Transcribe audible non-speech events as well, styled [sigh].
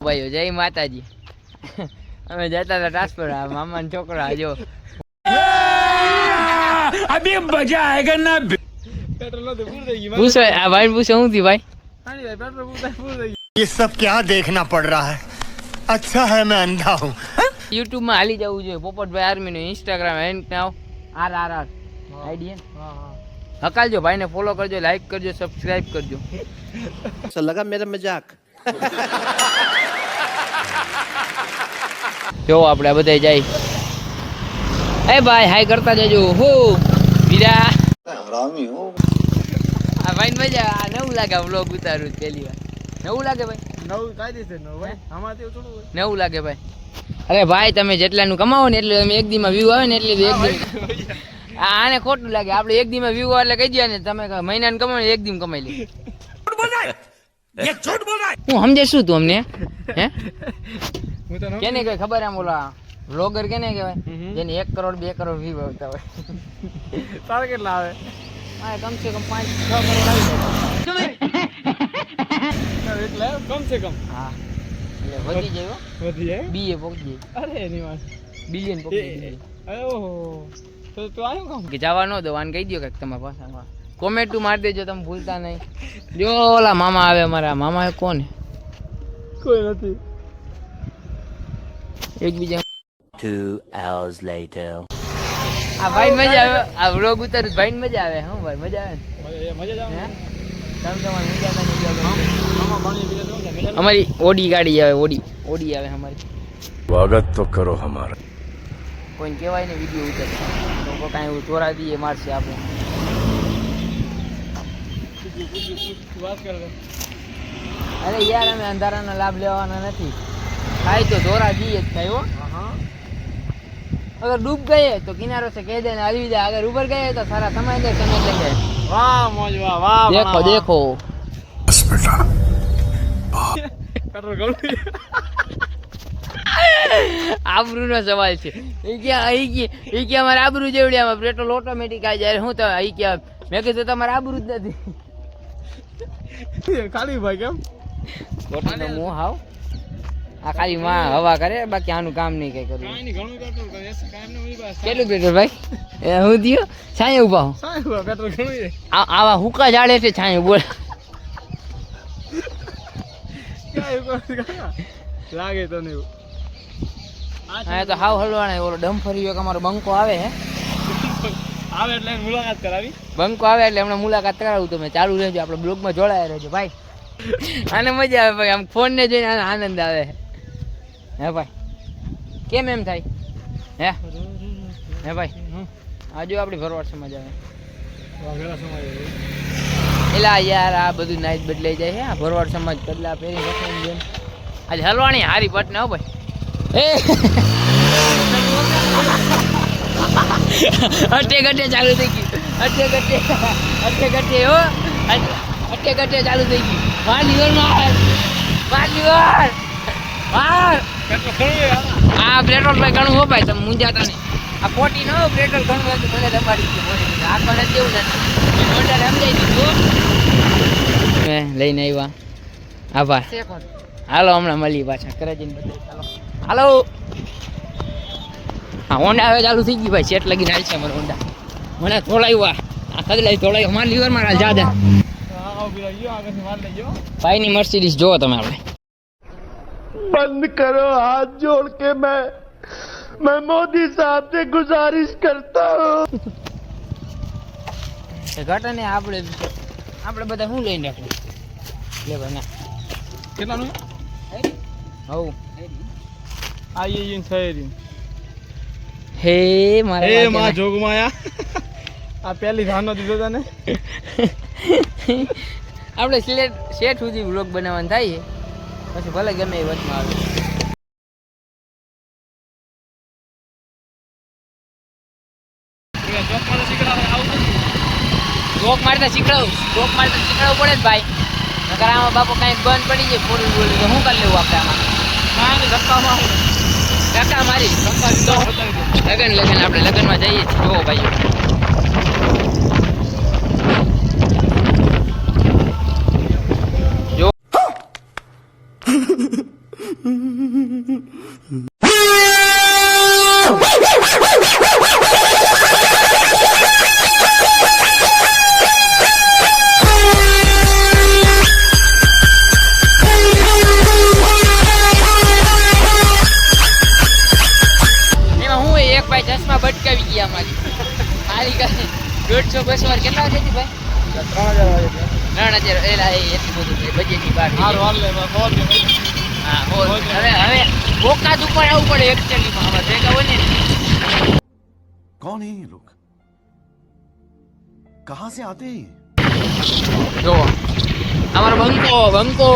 ભાઈઓ જય માતાજી અમે જતા હતા ટ્રાન્સફર મામા છોકરો આ જો अभी मजा आएगा ना પૂછો આ ભાઈ પૂછો શું થયું ભાઈ ये सब क्या देखना पड़ रहा है अच्छा है मैं अंधा हूँ યુટ્યુબ માં હાલી જવું જોઈએ પોપટભાઈ આર્મી નું Instagram and now R R R ID હકાલજો ભાઈને ફોલો કરજો લાઈક કરજો સબસ્ક્રાઇબ કરજો अच्छा लगा मेरा मजाक જો આપણે બધા જાય. એ ભાઈ હાય કરતા જજો. હો બીરા આ ભાઈ મજા આ નવું લાગે વ્લોગ ઉતારું પહેલી વાર. નવું લાગે ભાઈ? નવું કાયદેસર નવું ભાઈ આમાંથી એવું થોડું નવું લાગે ભાઈ. અરે ભાઈ તમે જેટલાનું કમાવો ને એટલે તમે એક દીમાં વ્યૂ આવે ને એટલે એક દી આ આને ખોટું લાગે આપણે એક દીમાં વ્યૂ આવે એટલે કહી દઈએ ને તમે મહિના ને કમાવો ને એક દીમાં કમાઈ લે. હું સમજે શું તું અમને? હે હું? કેને કઈ ખબર એમ ઓલા વ્લોગર કેને કહેવાય. જેને એક કરોડ બે કરોડ વ્યૂ આવતા હોય. તારે કેટલા આવે? હા કમસે કમ પાંચ છ કરોડ આવી એટલે કમ સે કમ. હા. એટલે વધી જાય હો. વધી જાય બીએ પહોંચી અરે એની વાત. બિલિયન પહોંચી જાય. ઓહો. તો તું આવ્યો કામ? કે જવા ન દો આને કહી દો કંઈક તમે પાસામાં. કોમેન્ટ મારી દેજો તમે ભૂલતા નહીં. જો ઓલા મામા આવે અમારા. મામા એ કોણ? કોઈ નથી. एक भी जाऊँ टू आवर्स लेटर आ भाई मज़ा आवे आ व्लॉग उतर भाई मज़ा आवे हाँ भाई मज़ा आवे मज़ा मज़ा जाऊँ काम तो मन नहीं जाता हमारी ओडी गाड़ी आवे ओडी ओडी आवे हमारी स्वागत तो करो हमारे कोई केवाई ने वीडियो उतर तो को काई उतरा दिए मार से आप बात कर रहे अरे यार हमें अंधारा ना लाभ लेवाना नहीं થાય તો ધોરા જઈએ જ થાય અગર ડૂબ ગયે તો કિનારો સે કહી દે ને જાય અગર ઉપર ગયે તો સારા સમાઈ દે સમજ લે વાહ મોજ વાહ દેખો દેખો. આબરૂ નો સવાલ છે. એ કે અહીં કે એ કે અમારે આબરૂ જેવડી આમાં પેટ્રોલ ઓટોમેટિક આવી જાય. હું તો અહીં કે મેં કીધું તમારે આબરૂ જ નથી. ખાલી ભાઈ કેમ? મોહ આવ આ ખાલી માં હવા કરે બાકી આનું કામ નહીં કઈ કરે. કેટલું પેટ્રોલ ભાઈ? હું દિયો છાંય ઊભા પેટ્રોલ ઘણું આવા હુકા જાડે છે છાંય બોલ. લાગે તો નહીં હા તો હાવ હલવાના ઓલો એક અમારો બંકો આવે હે. આવે એટલે મુલાકાત કરાવી. બંકો આવે એટલે હમણાં મુલાકાત કરાવું તમે ચાલુ રહેજો આપણે બ્લોગમાં જોડાયા રહેજો ભાઈ. આને મજા આવે ભાઈ આમ ફોન ને જોઈને આનંદ આવે. હે ભાઈ? કેમ એમ થાય? હે? હે ભાઈ? આજુ આપણી ભરવાડ સમજ આવે. એલા યાર આ બધું નાઈટ બદલાઈ જાય છે આ ભરવાડ સમાજ બદલા પહેરી રખાઈને જેમ. આજે હલવાણી હારી પટ ને હો ભાઈ. એ. અટે ગટે ચાલુ થઈ ગયું. અટે ગટે અટે ગટે હો. અટે- ગટે ચાલુ થઈ ગયું. વાર લીવર માર માર લીવર માર આ પેટ્રોલ ભાઈ ઘણું હો ભાઈ તમે મુંજાતા નહીં. આ ખોટી ન પેટ્રોલ ઘણું હોય તો મને દબાડી દે આ કોને જેવું નથી મોટા સમજાઈ દીધું મેં લઈને આવ્યા. આભાર. હાલો હમણાં મળીએ પાછા. કરાજીને બધા. હાલો. હા હોન્ડા હવે ચાલુ થઈ ગઈ ભાઈ. સેટ લગીને આવી છે અમારો હોન્ડા. મને થોડાવ્યા આ. કદલાઈ થોડાવ્યો મારા લીવર મારા જાદા ભાઈની મર્સિડીઝ જોવો તમે આપણે. बंद करो हाथ जोड़ के मैं मैं मोदी साहब से गुजारिश करता हूँ એ ઘટે ને આપણે આપણે બધા શું લઈને રાખવું લે ભાઈ ના કેટલાનું હવ આ એ ઈન થઈ હે મારા એ વાંકે માં ના. જોગમાયા આ પહેલી ધાનો દીધો તને [laughs] આપણે સિલેટ શેઠ સુધી બ્લોગ બનાવવાનું થાય છે પછી ભલે ગમે એ વચમાં આવે. રોક મારતા શીખડાવું રોક મારતા શીખડાવવું પડે જ ભાઈ. નકર આમાં બાપુ કાંઈ બંધ પડી જાય પૂરું બોલું તો શું કરી લેવું આપણે આમાં? ધક્કા મારી. ધક્કા દો લગન લગન આપણે લગનમાં જઈએ છીએ. જોવો ભાઈ. ચશ્મા ભટકાવી ગયા મારી મારી કાંઈ દોઢસો બસો વાર કેટલા વાગે હતી ભાઈ? ત્રણ હજાર એલા એટલું બધું બજેટની બહાર હવે હવે ઓકાત ઉપર આવવું પડે એકચ્યુઅલી માં હોય ને. કોણ હે લોક કહાં સે આતે જો અમારો બંકો બંકો.